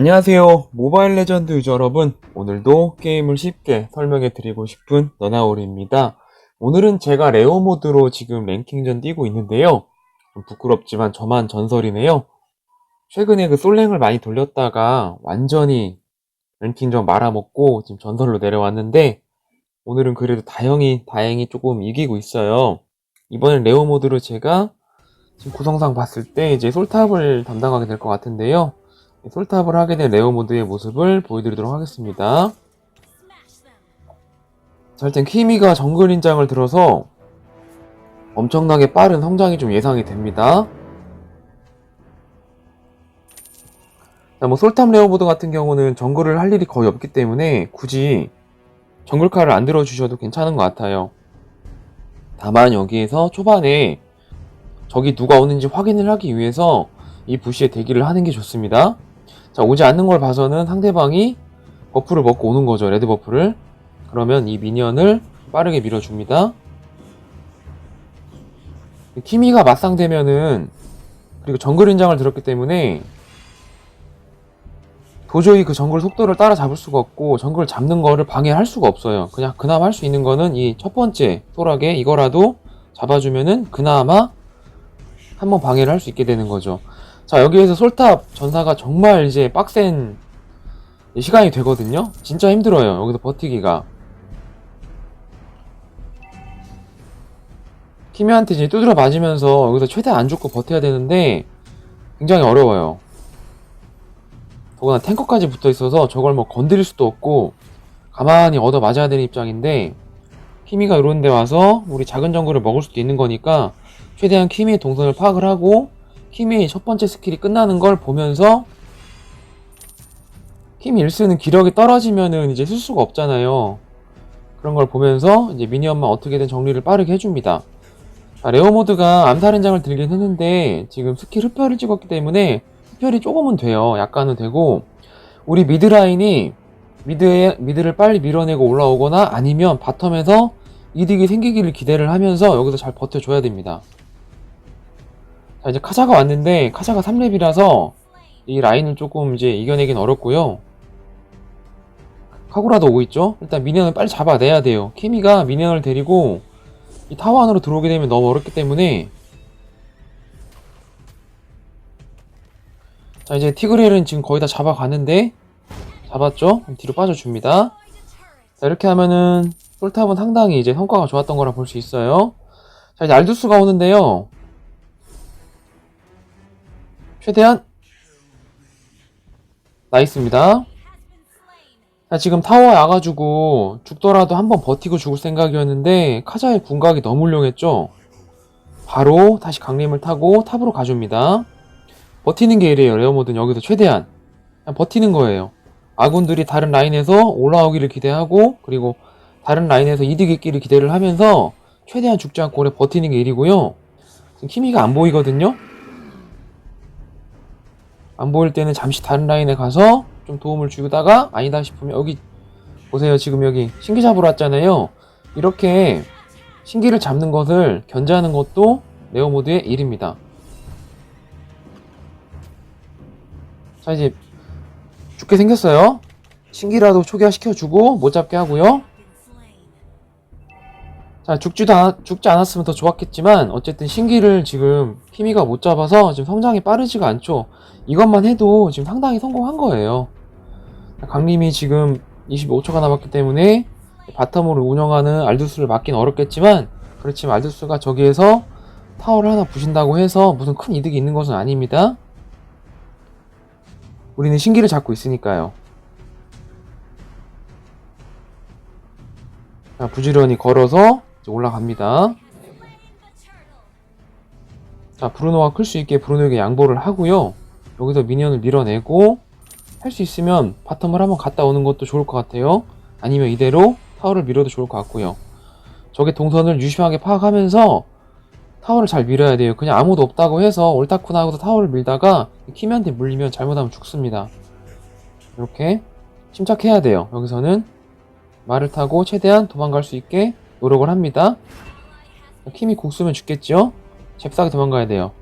안녕하세요. 모바일 레전드 유저 여러분. 오늘도 게임을 쉽게 설명해 드리고 싶은 너나올입니다. 오늘은 제가 레오 모드로 지금 랭킹전 뛰고 있는데요. 좀 부끄럽지만 저만 전설이네요. 최근에 그 솔랭을 많이 돌렸다가 완전히 랭킹전 말아먹고 지금 전설로 내려왔는데 오늘은 그래도 다행히 다행히 조금 이기고 있어요. 이번엔 레오 모드로 제가 지금 구성상 봤을 때 이제 솔탑을 담당하게 될 것 같은데요. 솔탑을 하게 된 레오 모드의 모습을 보여드리도록 하겠습니다. 자, 일단 키미가 정글 인장을 들어서 엄청나게 빠른 성장이 좀 예상이 됩니다. 자, 뭐 솔탑 레오 모드 같은 경우는 정글을 할 일이 거의 없기 때문에 굳이 정글카를 안 들어주셔도 괜찮은 것 같아요. 다만 여기에서 초반에 적이 누가 오는지 확인을 하기 위해서 이 부시에 대기를 하는 게 좋습니다. 자, 오지 않는 걸 봐서는 상대방이 버프를 먹고 오는 거죠. 레드 버프를. 그러면 이 미니언을 빠르게 밀어줍니다. 키미가 맞상되면은 그리고 정글 인장을 들었기 때문에 도저히 그 정글 속도를 따라잡을 수가 없고 정글 잡는 거를 방해할 수가 없어요. 그냥 그나마 할 수 있는 거는 이 첫 번째 소라게 이거라도 잡아주면은 그나마 한번 방해를 할 수 있게 되는 거죠. 자 여기에서 솔탑 전사가 정말 이제 빡센 시간이 되거든요. 진짜 힘들어요. 여기서 버티기가. 키미한테 이제 두드려 맞으면서 여기서 최대한 안 죽고 버텨야 되는데 굉장히 어려워요. 더구나 탱커까지 붙어 있어서 저걸 뭐 건드릴 수도 없고 가만히 얻어 맞아야 되는 입장인데 키미가 이런 데 와서 우리 작은 정글을 먹을 수도 있는 거니까 최대한 키미의 동선을 파악을 하고 키미의 첫 번째 스킬이 끝나는 걸 보면서 키미 1쓰는 기력이 떨어지면은 이제 쓸 수가 없잖아요. 그런 걸 보면서 이제 미니언만 어떻게든 정리를 빠르게 해줍니다. 자, 레오 모드가 암살현장을 들긴 했는데 지금 스킬 흡혈을 찍었기 때문에 흡혈이 조금은 돼요. 약간은 되고 우리 미드 라인이 미드에 미드를 빨리 밀어내고 올라오거나 아니면 바텀에서 이득이 생기기를 기대를 하면서 여기서 잘 버텨줘야 됩니다. 자 이제 카자가 왔는데 카자가 3렙이라서 이 라인을 조금 이제 이겨내긴 어렵고요. 카구라도 오고 있죠? 일단 미니언을 빨리 잡아내야 돼요. 키미가 미니언을 데리고 이 타워 안으로 들어오게 되면 너무 어렵기 때문에 자 이제 티그렐은 지금 거의 다 잡아가는데 잡았죠? 뒤로 빠져줍니다. 자 이렇게 하면은 솔탑은 상당히 이제 성과가 좋았던 거라 볼 수 있어요. 자 이제 알두스가 오는데요. 최대한 나이스입니다. 자, 지금 타워에 와가지고 죽더라도 한번 버티고 죽을 생각이었는데 카자의 궁각이 너무 훌륭했죠. 바로 다시 강림을 타고 탑으로 가줍니다. 버티는 게 이래요. 레어모드는 여기서 최대한 버티는 거예요. 아군들이 다른 라인에서 올라오기를 기대하고 그리고 다른 라인에서 이득 있기를 기대를 하면서 최대한 죽지 않고 오래 버티는 게 일이고요. 지금 키미가 안 보이거든요. 안 보일 때는 잠시 다른 라인에 가서 좀 도움을 주다가 아니다 싶으면 여기 보세요. 지금 여기 신기 잡으러 왔잖아요. 이렇게 신기를 잡는 것을 견제하는 것도 네오 모드의 일입니다. 자 이제 죽게 생겼어요. 신기라도 초기화시켜주고 못 잡게 하고요 자 죽지도 않, 죽지 않았으면 더 좋았겠지만 어쨌든 신기를 지금 키미가 못 잡아서 지금 성장이 빠르지가 않죠 이것만 해도 지금 상당히 성공한 거예요. 강림이 지금 25초가 남았기 때문에 바텀으로 운영하는 알두스를 막긴 어렵겠지만 그렇지만 알두스가 저기에서 타워를 하나 부신다고 해서 무슨 큰 이득이 있는 것은 아닙니다. 우리는 신기를 잡고 있으니까요. 자, 부지런히 걸어서 올라갑니다. 자, 브루노가 클 수 있게 브루노에게 양보를 하고요. 여기서 미니언을 밀어내고 할 수 있으면 바텀을 한번 갔다 오는 것도 좋을 것 같아요. 아니면 이대로 타워를 밀어도 좋을 것 같고요. 적의 동선을 유심하게 파악하면서 타워를 잘 밀어야 돼요. 그냥 아무도 없다고 해서 옳다쿠나 하고서 타워를 밀다가 키미한테 물리면 잘못하면 죽습니다. 이렇게 침착해야 돼요. 여기서는 말을 타고 최대한 도망갈 수 있게 노력을 합니다. 키미 국수면 죽겠죠? 잽싸게 도망가야 돼요.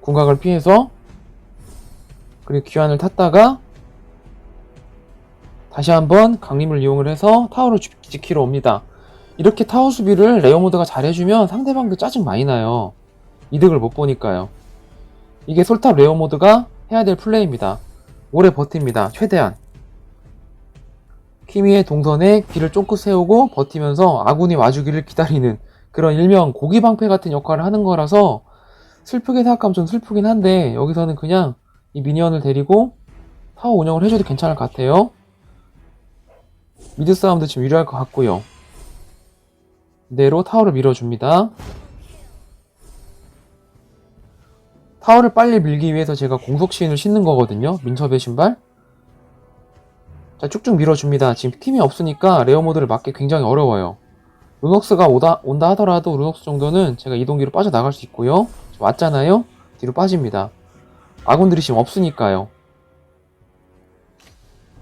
궁각을 피해서 그리고 귀환을 탔다가 다시 한번 강림을 이용을 해서 타워를 지- 지키러 옵니다. 이렇게 타워 수비를 레어 모드가 잘해주면 상대방도 짜증 많이 나요. 이득을 못 보니까요. 이게 솔탑 레어 모드가 해야 될 플레이입니다. 오래 버팁니다. 최대한. 키미의 동선에 길을 쫑긋 세우고 버티면서 아군이 와주기를 기다리는 그런 일명 고기방패 같은 역할을 하는 거라서 슬프게 생각하면 좀 슬프긴 한데 여기서는 그냥 이 미니언을 데리고 타워 운영을 해줘도 괜찮을 것 같아요. 미드 싸움도 지금 유리할 것 같고요. 이대로 타워를 밀어줍니다. 타워를 빨리 밀기 위해서 제가 공속 시인을 신는 거거든요. 민첩의 신발. 자, 쭉쭉 밀어줍니다. 지금 팀이 없으니까 레어 모드를 맞기 굉장히 어려워요. 루녹스가 오다, 온다 하더라도 루녹스 정도는 제가 이동기로 빠져나갈 수 있고요. 왔잖아요? 뒤로 빠집니다. 아군들이 지금 없으니까요.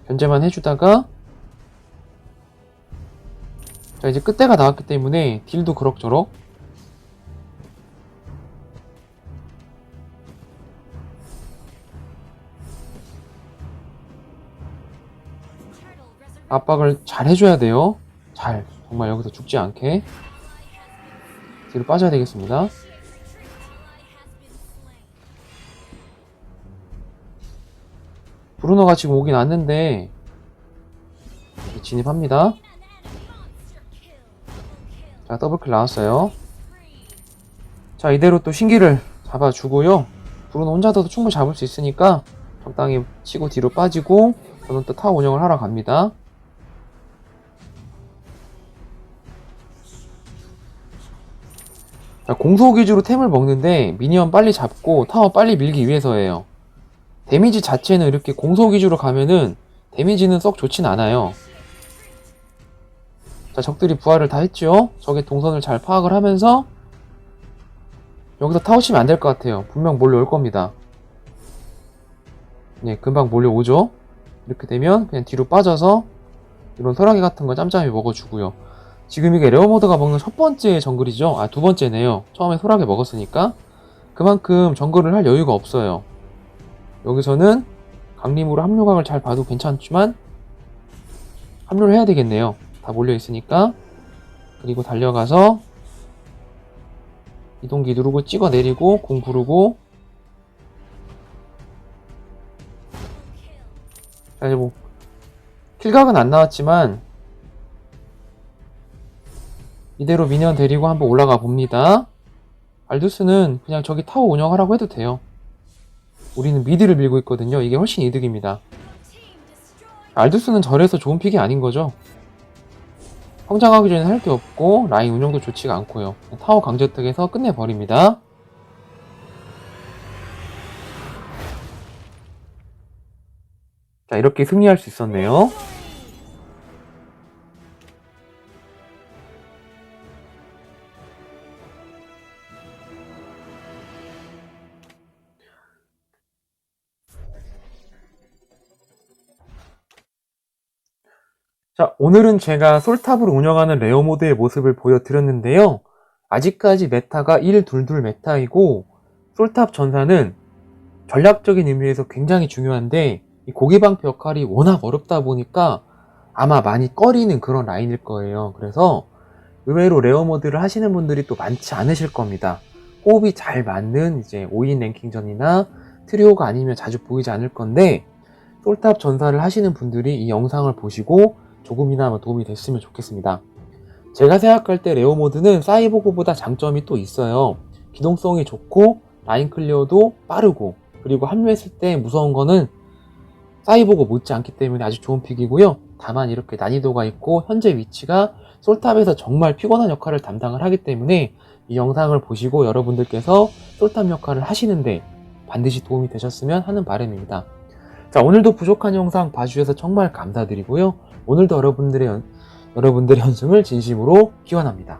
견제만 해주다가 자 이제 끝대가 나왔기 때문에 딜도 그럭저럭 압박을 잘 해줘야 돼요. 잘 정말 여기서 죽지 않게 뒤로 빠져야 되겠습니다. 브루노가 지금 오긴 왔는데 진입합니다. 자 더블킬 나왔어요. 자 이대로 또 신기를 잡아주고요. 브루노 혼자서도 충분히 잡을 수 있으니까 적당히 치고 뒤로 빠지고 저는 또 타워 운영을 하러 갑니다. 자, 공속 위주로 템을 먹는데 미니언 빨리 잡고 타워 빨리 밀기 위해서예요. 데미지 자체는 이렇게 공속 위주로 가면은 데미지는 썩 좋진 않아요. 자, 적들이 부활을 다 했죠? 적의 동선을 잘 파악을 하면서 여기서 타워 치면 안 될 것 같아요. 분명 몰려올 겁니다. 네, 금방 몰려오죠? 이렇게 되면 그냥 뒤로 빠져서 이런 소라기 같은 거 짬짬이 먹어주고요. 지금 이게 레어 모드가 먹는 첫 번째 정글이죠? 아, 두 번째네요. 처음에 소라게 먹었으니까. 그만큼 정글을 할 여유가 없어요. 여기서는 강림으로 합류각을 잘 봐도 괜찮지만 합류를 해야 되겠네요. 다 몰려 있으니까. 그리고 달려가서 이동기 누르고 찍어 내리고 공 부르고 자, 이제 뭐 킬각은 안 나왔지만 이대로 미니언 데리고 한번 올라가 봅니다. 알두스는 그냥 저기 타워 운영하라고 해도 돼요. 우리는 미드를 밀고 있거든요. 이게 훨씬 이득입니다. 알두스는 절에서 좋은 픽이 아닌 거죠. 성장하기 전에 할 게 없고 라인 운영도 좋지가 않고요. 타워 강제특에서 끝내버립니다. 자 이렇게 승리할 수 있었네요. 자, 오늘은 제가 솔탑을 운영하는 레어 모드의 모습을 보여드렸는데요. 아직까지 메타가 122 메타이고, 솔탑 전사는 전략적인 의미에서 굉장히 중요한데, 이 고기방패 역할이 워낙 어렵다 보니까 아마 많이 꺼리는 그런 라인일 거예요. 그래서 의외로 레어 모드를 하시는 분들이 또 많지 않으실 겁니다. 호흡이 잘 맞는 이제 5인 랭킹전이나 트리오가 아니면 자주 보이지 않을 건데, 솔탑 전사를 하시는 분들이 이 영상을 보시고 조금이나마 도움이 됐으면 좋겠습니다. 제가 생각할 때 레오 모드는 사이보그보다 장점이 또 있어요. 기동성이 좋고 라인 클리어도 빠르고 그리고 합류했을 때 무서운 거는 사이보그 못지 않기 때문에 아주 좋은 픽이고요. 다만 이렇게 난이도가 있고 현재 위치가 솔탑에서 정말 피곤한 역할을 담당을 하기 때문에 이 영상을 보시고 여러분들께서 솔탑 역할을 하시는데 반드시 도움이 되셨으면 하는 바람입니다. 자, 오늘도 부족한 영상 봐주셔서 정말 감사드리고요. 오늘도 여러분들의, 연- 여러분들의 연승을 진심으로 기원합니다.